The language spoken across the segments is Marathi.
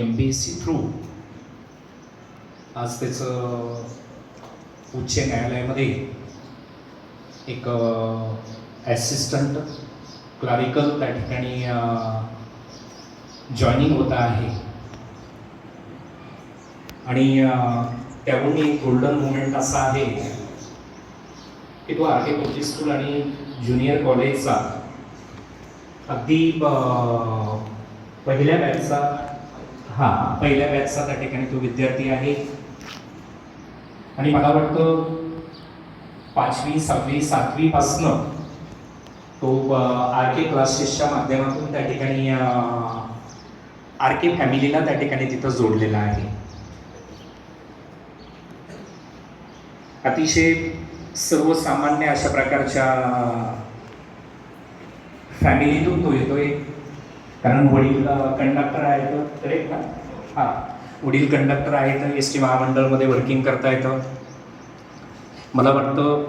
M B S C through आज त्याचं उच्च न्यायालयामध्ये एक ॲसिस्टंट क्लारिकल त्या ठिकाणी जॉईनिंग होत आहे. आणि त्याहून एक गोल्डन मुमेंट असा आहे की तो आर के स्कूल आणि ज्युनियर कॉलेजचा अगदी पहिल्या बॅचचा हा पहिल्या बॅचचा त्या ठिकाणी तो विद्यार्थी आहे. आणि मला वाटतं पाचवी सहावी सातवीपासनं तो आर के क्लासेसच्या माध्यमातून त्या ठिकाणी आर के फॅमिलीला त्या ठिकाणी तिथं जोडलेला आहे. अतिशय सर्वसामान्य अशा प्रकारच्या फॅमिलीतून तो येतोय. कारण वडील कंडक्टर आहेत करेक्ट ना हां वडील कंडक्टर आहेत एस टी महामंडळमध्ये वर्किंग करता येतं. मला वाटतं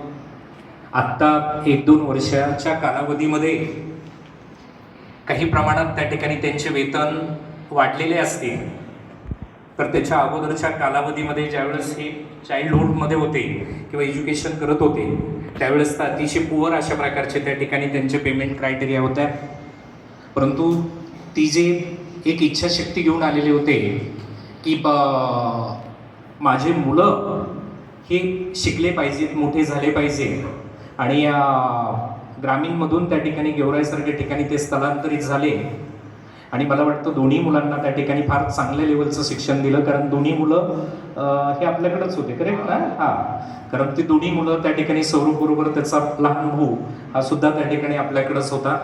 आत्ता एक दोन वर्षाच्या कालावधीमध्ये काही प्रमाणात त्या ठिकाणी त्यांचे वेतन वाढलेले असतील तर त्याच्या अगोदरच्या कालावधीमध्ये ज्यावेळेस हे चाइल्डहुडमध्ये होते किंवा एज्युकेशन करत होते त्यावेळेस तर अतिशय पुअर अशा प्रकारचे त्या ठिकाणी त्यांचे पेमेंट क्रायटेरिया होत्या. परंतु ती जे एक इच्छाशक्ती घेऊन आलेले होते की ब- माझे मुलं हे शिकले पाहिजेत मोठे झाले पाहिजे आणि ग्रामीणमधून त्या ठिकाणी गेवरायसारख्या ठिकाणी ते स्थलांतरित झाले. आणि मला वाटतं दोन्ही मुलांना त्या ठिकाणी फार चांगल्या लेवलचं शिक्षण दिलं कारण दोन्ही मुलं हे आपल्याकडेच होते करेक्ट ना? हां. कारण ती दोन्ही मुलं त्या ठिकाणी सौरभ बरोबर त्याचा लहान भाऊ हा सुद्धा त्या ठिकाणी आपल्याकडेच होता.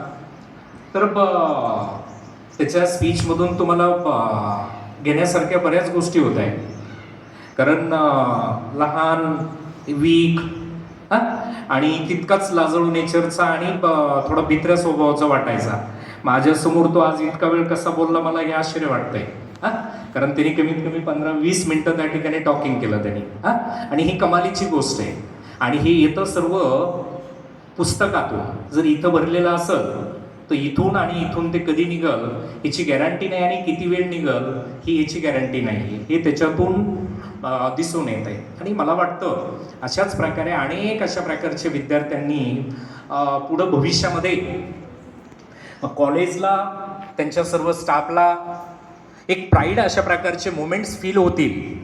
तर ब- त्याच्या स्पीचमधून तुम्हाला घेण्यासारख्या बऱ्याच गोष्टी होत आहेत. कारण लहान वीक हां? आणि तितकाच लाजळू नेचरचा आणि ब- थोडा भित्र्या स्वभावाचा वाटायचा. माझ्यासमोर तो आज इतका वेळ कसा बोलला मला हे आश्चर्य वाटतंय. हां? कारण त्यांनी कमीत कमी पंधरा वीस मिनटं त्या ठिकाणी टॉकिंग केलं त्यांनी. हां? आणि ही कमालीची गोष्ट आहे. आणि हे येतं सर्व पुस्तकातून. जर इथं भरलेलं असेल तर इथून आणि इथून ते कधी निघल याची गॅरंटी नाही आणि किती वेळ निघल ही याची गॅरंटी नाही. हे त्याच्यातून दिसून येत आहे. आणि मला वाटतं अशाच प्रकारे अनेक अशा प्रकारचे विद्यार्थ्यांनी पुढं भविष्यामध्ये कॉलेजला त्यांच्या सर्व स्टाफला एक प्राईड अशा प्रकारचे मुमेंट्स फील होतील.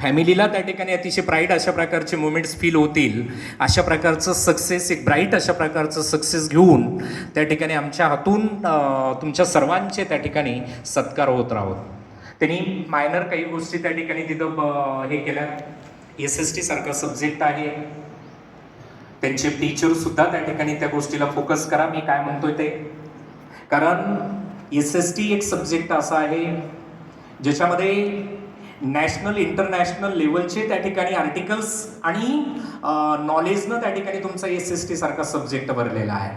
फॅमिलीला त्या ठिकाणी अतिशय ब्राईट अशा प्रकारचे मुमेंट्स फील होतील. अशा प्रकारचं सक्सेस एक ब्राईट अशा प्रकारचं सक्सेस घेऊन त्या ठिकाणी आमच्या हातून तुमच्या सर्वांचे त्या ठिकाणी सत्कार होत राहोत. त्यांनी मायनर काही गोष्टी त्या ठिकाणी तिथं हे केल्या. एस एस टी सारखा सब्जेक्ट आहे. त्यांचे टीचर सुद्धा त्या ठिकाणी त्या गोष्टीला फोकस करा. मी काय म्हणतोय ते? कारण एस एस टी एक सब्जेक्ट असा आहे ज्याच्यामध्ये नॅशनल इंटरनॅशनल लेवलचे त्या ठिकाणी आर्टिकल्स आणि नॉलेजनं त्या ठिकाणी तुमचा एस एस टीसारखा सब्जेक्ट भरलेला आहे.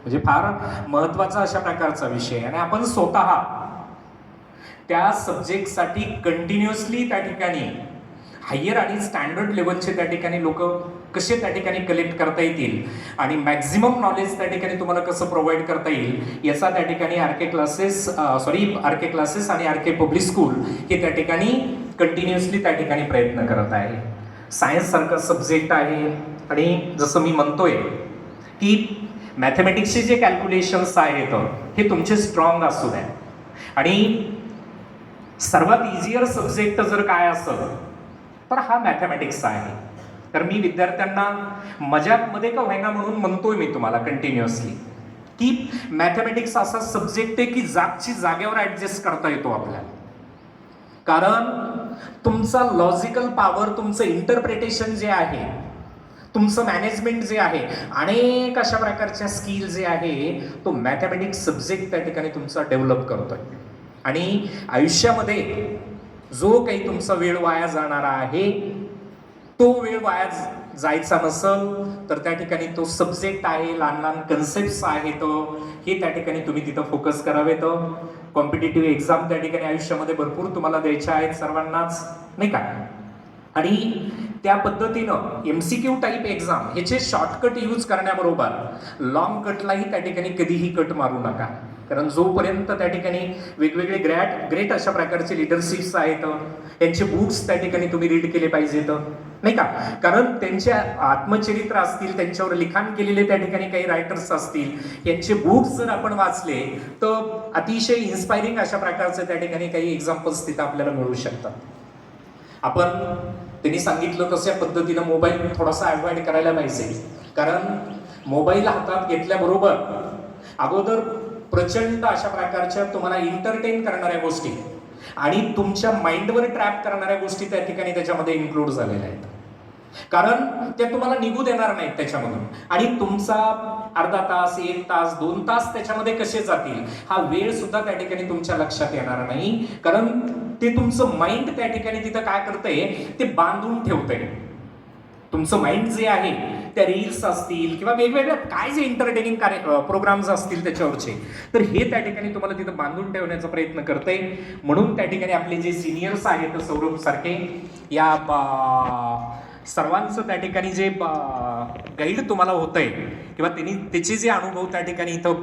म्हणजे फार महत्त्वाचा अशा प्रकारचा विषय आहे. आणि आपण स्वतः त्या सब्जेक्टसाठी कंटिन्युअसली त्या ठिकाणी हायर आणि स्टँडर्ड लेवलचे त्या ठिकाणी लोक कसे त्या ठिकाणी कलेक्ट करता येतील आणि मॅक्झिमम नॉलेज त्या ठिकाणी तुम्हाला कसं प्रोव्हाइड करता येईल याचा त्या ठिकाणी R K classes sorry R K classes आणि आर के पब्लिक स्कूल हे त्या ठिकाणी कंटिन्युअसली त्या ठिकाणी प्रयत्न करत आहे. सायन्ससारखा सब्जेक्ट आहे. आणि जसं मी म्हणतोय की मॅथमॅटिक्सचे जे कॅल्क्युलेशन्स आहेत हे तुमचे स्ट्रॉंग असू द्या. आणि सर्वात इझियर सब्जेक्ट जर काय असेल तर हा मॅथमॅटिक्स आहे. तर मी विद्यार्थ्यांना मजाकमध्ये का व्हायना म्हणून म्हणतोय मी तुम्हाला कंटिन्युअसली की मॅथमॅटिक्स असा सब्जेक्ट आहे की जागची जागेवर ऍडजस्ट करता येतो आपल्याला. कारण तुमचा लॉजिकल पॉवर तुमचं इंटरप्रिटेशन जे आहे तुमचं मॅनेजमेंट जे आहे अनेक अशा प्रकारच्या स्किल जे आहे तो मॅथमॅटिक्स सब्जेक्ट त्या ठिकाणी तुमचा डेव्हलप करतोय. आणि आयुष्यामध्ये जो काही तुमचा वेळ वाया जाणारा आहे तो वेळ वाया जायचा नसल तर त्या ठिकाणी तो सब्जेक्ट आहे लहान लहान कन्सेप्ट आहेत हे त्या ठिकाणी तुम्ही तिथं फोकस करावेत. कॉम्पिटेटिव्ह एक्झाम त्या ठिकाणी आयुष्यामध्ये भरपूर तुम्हाला द्यायच्या आहेत सर्वांनाच नाही का? आणि त्या पद्धतीनं M C Q type exam ह्याचे शॉर्टकट यूज करण्याबरोबर लॉंग कटलाही त्या ठिकाणी कधीही कट मारू नका. कारण जोपर्यंत त्या ठिकाणी वेगवेगळे ग्रॅट ग्रेट अशा प्रकारचे लिडरशिप्स आहेत यांचे बुक्स त्या ठिकाणी तुम्ही रीड केले पाहिजेत. नाही का? कारण त्यांच्या आत्मचरित्र असतील त्यांच्यावर लिखाण केलेले त्या ठिकाणी काही रायटर्स असतील यांचे बुक्स जर आपण वाचले तर अतिशय इन्स्पायरिंग अशा प्रकारचे त्या ठिकाणी काही एक्झाम्पल्स तिथं आपल्याला मिळू शकतात. आपण त्यांनी सांगितलं तशा पद्धतीनं मोबाईल थोडासा अवॉइड करायला पाहिजे. कारण मोबाईल हातात घेतल्याबरोबर अगोदर प्रचंड अशा प्रकारच्या तुम्हाला इंटरटेन करणाऱ्या गोष्टी आणि तुमच्या माइंडवर ट्रॅप करणाऱ्या गोष्टी त्या ठिकाणी त्याच्यामध्ये इन्क्लूड झालेल्या आहेत. कारण ते तुम्हाला निघू देणार नाहीत त्याच्यामधून. आणि तुमचा अर्धा तास एक तास दोन तास त्याच्यामध्ये कसे जातील हा वेळ सुद्धा त्या ठिकाणी तुमच्या लक्षात येणार नाही. कारण ते तुमचं माइंड त्या ठिकाणी तिथं काय करतंय ते बांधून ठेवतंय. तुमचं माइंड जे आहे त्या रील्स असतील किंवा वेगवेगळ्या काय जे एंटरटेनिंग कार्य प्रोग्राम्स असतील त्याच्यावरचे तर हे त्या ठिकाणी तुम्हाला तिथं बांधून ठेवण्याचा प्रयत्न करते म्हणून त्या ठिकाणी आपले जे सिनियर्स आहेत सौरभ सारखे या सर्वांचं त्या ठिकाणी जे गाईड तुम्हाला होत आहे किंवा त्यांनी त्याचे जे अनुभव त्या ठिकाणी इथं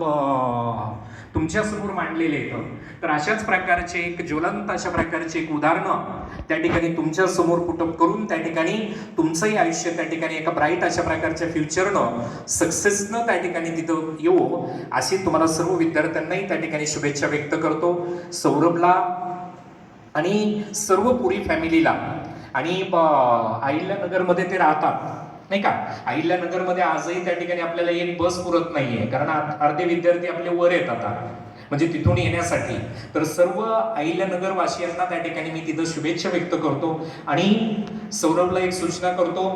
तुमच्यासमोर मांडलेले आहेत तर अशाच प्रकारचे एक ज्वलंत अशा प्रकारचे एक उदाहरणं त्या ठिकाणी तुमच्यासमोर करून त्या ठिकाणी तुमचंही आयुष्य त्या ठिकाणी एका ब्राईट अशा प्रकारच्या फ्युचरनं सक्सेसनं त्या ठिकाणी तिथं येऊ अशी तुम्हाला सर्व विद्यार्थ्यांनाही त्या ठिकाणी शुभेच्छा व्यक्त करतो. सौरभला आणि सर्व पुरी फॅमिलीला आणि अहिल्यानगरमध्ये ते राहतात. नाही का? अहिल्यानगरमध्ये आजही त्या ठिकाणी आपल्याला एक बस पुरत नाहीये. कारण अर्धे विद्यार्थी आपले वर येतात आता. म्हणजे तिथून येण्यासाठी. तर सर्व अहिल्यानगरवासियांना त्या ठिकाणी मी तिथं शुभेच्छा व्यक्त करतो. आणि सौरभला एक सूचना करतो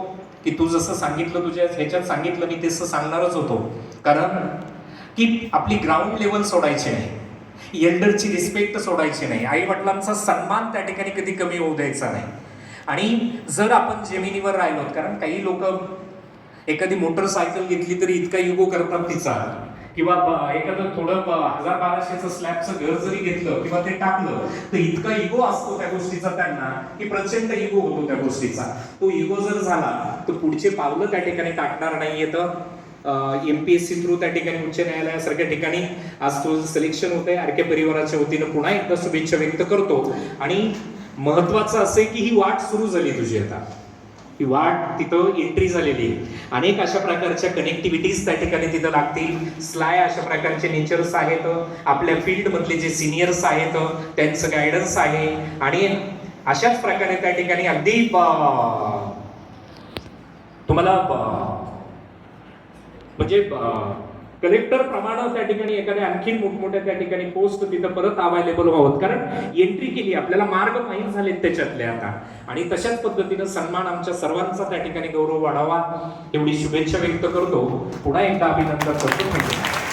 की तू जसं सांगितलं तुझ्या ह्याच्यात सांगितलं मी तसं सांगणारच होतो. कारण की आपली ग्राउंड लेवल सोडायची नाही एल्डरची रिस्पेक्ट सोडायची नाही. आई वडिलांचा सन्मान त्या ठिकाणी कधी कमी होऊ द्यायचा नाही. आणि जर आपण जमिनीवर राहिलो कारण काही लोक एखादी मोटरसायकल घेतली तरी इतका युगो करतात तिचा. किंवा एखादं थोडं हजार बाराशेचं स्लॅबचं घर जरी घेतलं किंवा ते टाकलं तर इतका इगो असतो त्या गोष्टीचा त्यांना की प्रचंड इगो होतो त्या गोष्टीचा. तो इगो जर झाला तर पुढचे पावलं त्या ठिकाणी टाकणार नाहीये तर एमपीएससी थ्रू त्या ठिकाणी उच्च न्यायालयासारख्या ठिकाणी आज तो सिलेक्शन होत आहे आरके परिवाराच्या वतीनं पुन्हा एकदा शुभेच्छा व्यक्त करतो. आणि महत्वाचं असं की ही वाट सुरू झाली तुझी आता. ही वाट तिथं एंट्री झालेली आहे. अनेक अशा प्रकारच्या कनेक्टिव्हिटीज त्या ठिकाणी तिथं लागतील. स्लाय अशा प्रकारचे नेचर्स आहेत. आपल्या फील्ड मधले जे सिनियर्स आहेत त्यांचं गायडन्स आहे. आणि अशाच प्रकारे त्या ठिकाणी अगदी ब- तुम्हाला म्हणजे कलेक्टर प्रमाणात त्या ठिकाणी एखाद्या आणखीन मोठमोठ्या त्या ठिकाणी पोस्ट तिथं परत अवेलेबल व्हावं. कारण एंट्री केली आपल्याला मार्ग माहीत झालेत त्याच्यातले आता. आणि तशाच पद्धतीनं सन्मान आमच्या सर्वांचा त्या ठिकाणी गौरव वाढावा एवढी शुभेच्छा व्यक्त करतो. पुन्हा एकदा अभिनंदन करतो.